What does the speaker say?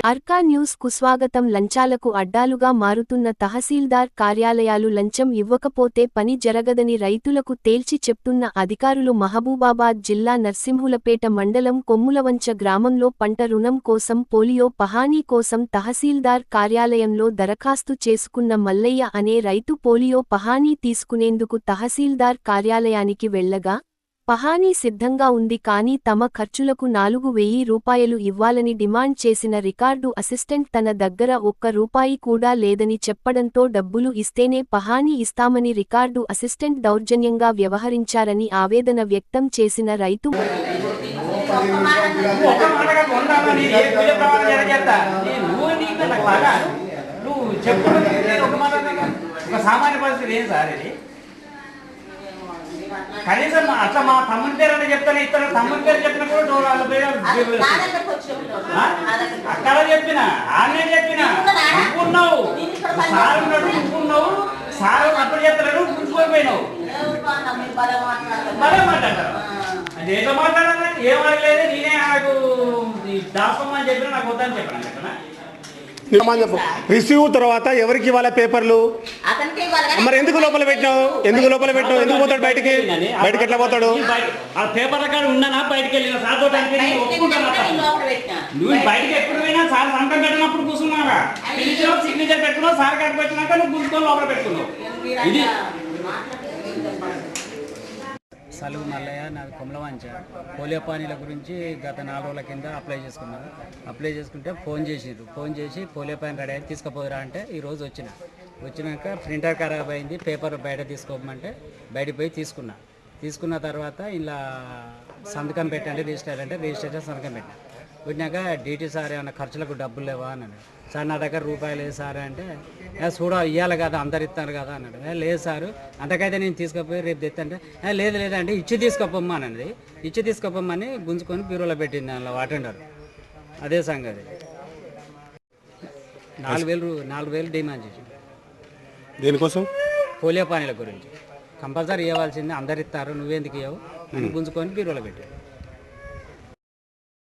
అర్కా న్యూస్కు స్వాగతం. లంచాలకు అడ్డాలుగా మారుతున్న తహసీల్దార్ కార్యాలయాలు లంచం ఇవ్వకపోతే పని జరగదని రైతులకు తేల్చి చెప్తున్న అధికారులు మహబూబాబాద్ జిల్లా నర్సింహులపేట మండలం కొమ్ములవంచ గ్రామంలో పంట రుణం కోసం పోలియో పహానీ కోసం తహసీల్దార్ కార్యాలయంలో దరఖాస్తు చేసుకున్న మల్లయ్య అనే రైతు పోలియో పహానీ తీసుకునేందుకు తహసీల్దార్ కార్యాలయానికి వెళ్ళగా పహానీ సిద్ధంగా ఉంది కానీ తమ ఖర్చులకు నాలుగు వెయ్యి రూపాయలు ఇవ్వాలని డిమాండ్ చేసిన రికార్డు అసిస్టెంట్ తన దగ్గర ఒక్క రూపాయి కూడా లేదని చెప్పడంతో డబ్బులు ఇస్తేనే పహానీ ఇస్తామని రికార్డు అసిస్టెంట్ దౌర్జన్యంగా వ్యవహరించారని ఆవేదన వ్యక్తం చేసిన రైతు సామాన్య పరిస్థితి ఏం సార్ ఇది. కనీసం అట్లా మా తమ్ముని పేరు అంటే చెప్తాను ఇతను తమ్ముని పేరు చెప్పిన కూడా నువ్వు వాళ్ళ పేరు? అక్కడ చెప్పిన? ఆమె చెప్పిన? నువ్వున్నావు? సార్ ఉన్నాడు నువ్వున్నావు? సార్ అప్పుడు చెప్తలేడు గుర్తుకోపోయినావు మరే మాట్లాడతారు అదేదో మాట్లాడాలి. ఏం అడగలేదు. నేనే నాకు దాసం అని చెప్పిన నాకు వద్దని చెప్పాను చెప్పనా? నిజమని చెప్పు రిసీవ్ తర్వాత ఎవరికి ఇవ్వాలి పేపర్లు? మరి ఎందుకు లోపల పెట్టినావు? ఎందుకు లోపల పెట్టినావు? ఎందుకు పోతాడు బయటికి? బయటకి ఎట్లా పోతాడు? ఆ పేపర్ల కాడ ఉన్నానా? బయటికి వెళ్ళిన? పెట్టినా. నువ్వు బయటికి ఎప్పుడు పోయినా సార్ సంతం పెట్టినప్పుడు పిలిచినావు సిగ్నేచర్ పెట్టుకున్నావు సార్ కాడికి పెట్టినాక నువ్వు గుర్తుకొని లోపల పెట్టుకున్నావు. ఇది సలువు మల్లయ్య నాది కొమలవంచ. పోలియో పానీల గురించి గత నాలుగు రోజుల కింద అప్లై చేసుకున్నాను అప్లై చేసుకుంటే ఫోన్ చేసిండ్రు ఫోన్ చేసి పోలియో పాని రెడీ అయ్యి తీసుకుపోదురా అంటే ఈరోజు వచ్చిన. వచ్చినాక ప్రింటర్ ఖరాబ్ అయింది పేపర్ బయట తీసుకోమంటే బయటకు పోయి తీసుకున్నా. తీసుకున్న తర్వాత ఇలా సంతకం పెట్టండి రిజిస్టర్ అంటే రిజిస్టర్ సంతకం పెట్టాను. పెట్టినాక డీటీ సార్ ఏమైనా ఖర్చులకు డబ్బులు లేవా అన్నాడు. సార్ నా దగ్గర రూపాయలు లేదు సార్ అంటే "ఏ, చూడ ఇవ్వాలి కదా అందరు ఇస్తారు కదా అన్నాడు. "ఏ, లేదు సార్ అంతకైతే నేను తీసుకుపోయి రేపు తెత్తంటే "ఏ, లేదు లేదంటే ఇచ్చి తీసుకుపోమ్మా అన్నది. ఇచ్చి తీసుకుపోమ్మని గుంజుకొని బీరోలో పెట్టింది అందులో అటెండర్ అదే సంగతి. నాలుగు వేలు నాలుగు వేలు డిమాండ్ చేసి దేనికోసం? పోలియో పానీల గురించి. కంపల్సరీ ఇవ్వాల్సింది అందరు ఇస్తారు నువ్వెందుకు ఇవ్వవు అని గుంజుకొని బీరోలో పెట్టాడు.